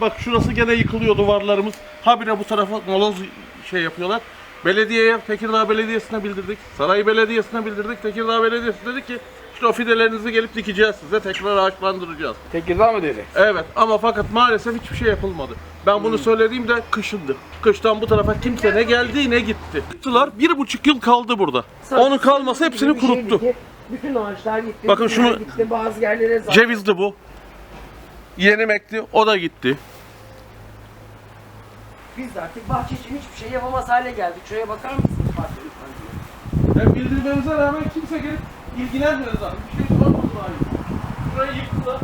Bak şurası gene yıkılıyor duvarlarımız. Habire bu tarafa moloz şey yapıyorlar. Belediyeye, Tekirdağ Belediyesi'ne bildirdik. Saray Belediyesi'ne bildirdik. Tekirdağ Belediyesi dedi ki işte o fidelerinizi gelip dikeceğiz size. Tekrar ağaçlandıracağız. Tekirdağ mı dedi? Evet ama fakat maalesef hiçbir şey yapılmadı. Ben bunu söylediğimde kışındı. Kıştan bu tarafa kimse ne geldi ne gitti. Gittiler bir buçuk yıl kaldı burada. Onu kalmasa hepsini şey kuruttu. Bütün ağaçlar gitti. Bakın şunu- gitti. Bazı yerlere zaten. Cevizdi bu. Yeğenim ekti, o da gitti. Biz artık bahçe için hiçbir şey yapamaz hale geldik. Şuraya bakar mısınız bahçe lütfen. Ya bildirmemize rağmen kimse gelip ilgilenmiyor zaten. Bir şey sormadı daha iyi. Burayı yıktılar.